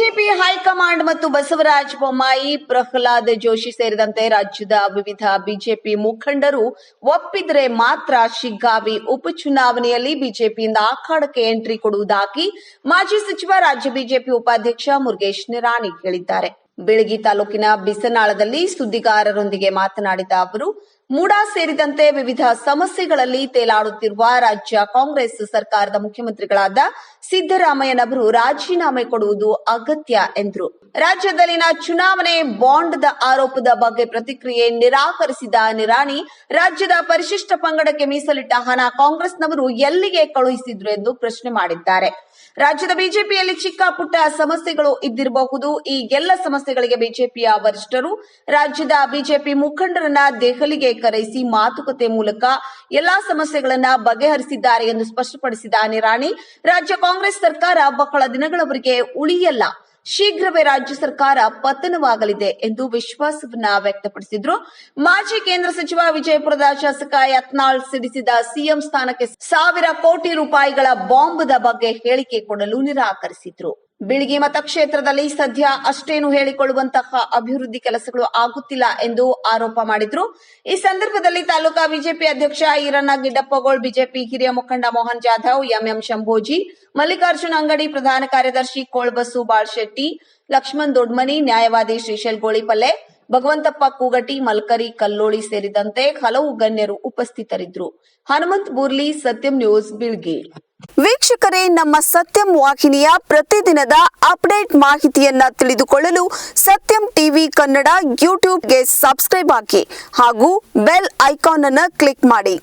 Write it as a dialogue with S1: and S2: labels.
S1: High command ಮತ್ತು ಬಸವರಾಜ ಬೊಮ್ಮಾಯಿ, ಪ್ರಹ್ಲಾದ್ ಜೋಶಿ ಸೇರಿದಂತೆ ರಾಜ್ಯದ ವಿವಿಧ ಬಿಜೆಪಿ ಮುಖಂಡರು ಒಪ್ಪಿದ್ರೆ ಮಾತ್ರ ಶಿಗ್ಗಾವಿ ಉಪಚುನಾವಣೆಯಲ್ಲಿ ಬಿಜೆಪಿಯಿಂದ ಅಖಾಡಕ್ಕೆ ಎಂಟ್ರಿ ಕೊಡುವುದಾಗಿ ಮಾಜಿ ಸಚಿವ, ರಾಜ್ಯ ಬಿಜೆಪಿ ಉಪಾಧ್ಯಕ್ಷ ಮುರುಗೇಶ್ ನಿರಾಣಿ ಹೇಳಿದ್ದಾರೆ. ಬೆಳಗಿ ತಾಲೂಕಿನ ಬಿಸನಾಳದಲ್ಲಿ ಸುದ್ದಿಗಾರರೊಂದಿಗೆ ಮಾತನಾಡಿದ ಅವರು, ಮೂಡಾ ಸೇರಿದಂತೆ ವಿವಿಧ ಸಮಸ್ಯೆಗಳಲ್ಲಿ ತೇಲಾಡುತ್ತಿರುವ ರಾಜ್ಯ ಕಾಂಗ್ರೆಸ್ ಸರ್ಕಾರದ ಮುಖ್ಯಮಂತ್ರಿಗಳಾದ ಸಿದ್ದರಾಮಯ್ಯನವರು ರಾಜೀನಾಮೆ ಕೊಡುವುದು ಅಗತ್ಯ ಎಂದರು. ರಾಜ್ಯದಲ್ಲಿನ ಚುನಾವಣೆ ಬಾಂಡ್ದ ಆರೋಪದ ಬಗ್ಗೆ ಪ್ರತಿಕ್ರಿಯೆ ನಿರಾಕರಿಸಿದ ನಿರಾಣಿ, ರಾಜ್ಯದ ಪರಿಶಿಷ್ಟ ಪಂಗಡಕ್ಕೆ ಮೀಸಲಿಟ್ಟ ಹಣ ಕಾಂಗ್ರೆಸ್ನವರು ಎಲ್ಲಿಗೆ ಕಳುಹಿಸಿದ್ರು ಎಂದು ಪ್ರಶ್ನೆ ಮಾಡಿದ್ದಾರೆ. ರಾಜ್ಯದ ಬಿಜೆಪಿಯಲ್ಲಿ ಚಿಕ್ಕ ಪುಟ್ಟ ಸಮಸ್ಯೆಗಳು ಇದ್ದಿರಬಹುದು, ಈ ಎಲ್ಲ ಸಮಸ್ಯೆಗಳಿಗೆ ಬಿಜೆಪಿಯ ವರಿಷ್ಠರು, ರಾಜ್ಯದ ಬಿಜೆಪಿ ಮುಖಂಡರನ್ನ ದೆಹಲಿಗೆ ಕರೆಸಿ ಮಾತುಕತೆ ಮೂಲಕ ಎಲ್ಲಾ ಸಮಸ್ಯೆಗಳನ್ನ ಬಗೆಹರಿಸಿದ್ದಾರೆ ಎಂದು ಸ್ಪಷ್ಟಪಡಿಸಿದ ನಿರಾಣಿ ರಾಜ್ಯ ಕಾಂಗ್ರೆಸ್ ಸರ್ಕಾರ ಬಹಳ ದಿನಗಳವರೆಗೆ ಉಳಿಯಲ್ಲ. ಶೀಘ್ರವೇ ರಾಜ್ಯ ಸರ್ಕಾರ ಪತನವಾಗಲಿದೆ ಎಂದು ವಿಶ್ವಾಸವನ್ನ ವ್ಯಕ್ತಪಡಿಸಿದ್ರು. ಮಾಜಿ ಕೇಂದ್ರ ಸಚಿವ ವಿಜಯಪುರದ ಶಾಸಕ ಯತ್ನಾಳ್ ಸಿಡಿಸಿದ ಸಿಎಂ ಸ್ಥಾನಕ್ಕೆ ಸಾವಿರ ಕೋಟಿ ರೂಪಾಯಿಗಳ ಬಾಂಬ್ದ ಬಗ್ಗೆ ಹೇಳಿಕೆ ಕೊಡಲು ನಿರಾಕರಿಸಿದ್ರು. ಬಿಳಿಗಿ ಮತಕ್ಷೇತ್ರದಲ್ಲಿ ಸದ್ಯ ಅಷ್ಟೇನು ಹೇಳಿಕೊಳ್ಳುವಂತಹ ಅಭಿವೃದ್ಧಿ ಕೆಲಸಗಳು ಆಗುತ್ತಿಲ್ಲ ಎಂದು ಆರೋಪ ಮಾಡಿದ್ರು. ಈ ಸಂದರ್ಭದಲ್ಲಿ ತಾಲೂಕಾ ಬಿಜೆಪಿ ಅಧ್ಯಕ್ಷ ಈರಣ್ಣ ಗಿಡ್ಡಪ್ಪಗೋಳ್, ಬಿಜೆಪಿ ಹಿರಿಯ ಮುಖಂಡ ಮೋಹನ್ ಜಾಧವ್, ಎಂಎಂ ಶಂಭೋಜಿ, ಮಲ್ಲಿಕಾರ್ಜುನ ಅಂಗಡಿ ಪ್ರಧಾನ ಕಾರ್ಯದರ್ಶಿ ಕೋಳ್ಬಸ್ಸು ಬಾಳ್ಶೆಟ್ಟಿ, ಲಕ್ಷ್ಮಣ್ ದೊಡ್ಮನಿ, ನ್ಯಾಯವಾದಿ ಶ್ರೀಶೈಲ್ ಗೋಳಿಪಲ್ಲೆ ಭಗವಂತಪ್ಪ ಕೂಗಟಿ, ಮಲ್ಕರಿ, ಕಲ್ಲೋಳಿ ಸೇರಿದಂತೆ ಹಲವು ಗಣ್ಯರು ಉಪಸ್ಥಿತರಿದ್ದರು. ಹನುಮಂತ್ ಬುರ್ಲಿ, ಸತ್ಯಂ ನ್ಯೂಸ್, ಬಿಳ್ಗಿ.
S2: ವೀಕ್ಷಕರೇ, ನಮ್ಮ ಸತ್ಯಂ ವಾಹಿನಿಯ ಪ್ರತಿದಿನದ ಅಪ್ಡೇಟ್ ಮಾಹಿತಿಯನ್ನ ತಿಳಿದುಕೊಳ್ಳಲು ಸತ್ಯಂ ಟಿವಿ ಕನ್ನಡ ಯೂಟ್ಯೂಬ್ಗೆ ಸಬ್ಸ್ಕ್ರೈಬ್ ಹಾಕಿ ಹಾಗೂ ಬೆಲ್ ಐಕಾನ್ ಅನ್ನು ಕ್ಲಿಕ್ ಮಾಡಿ.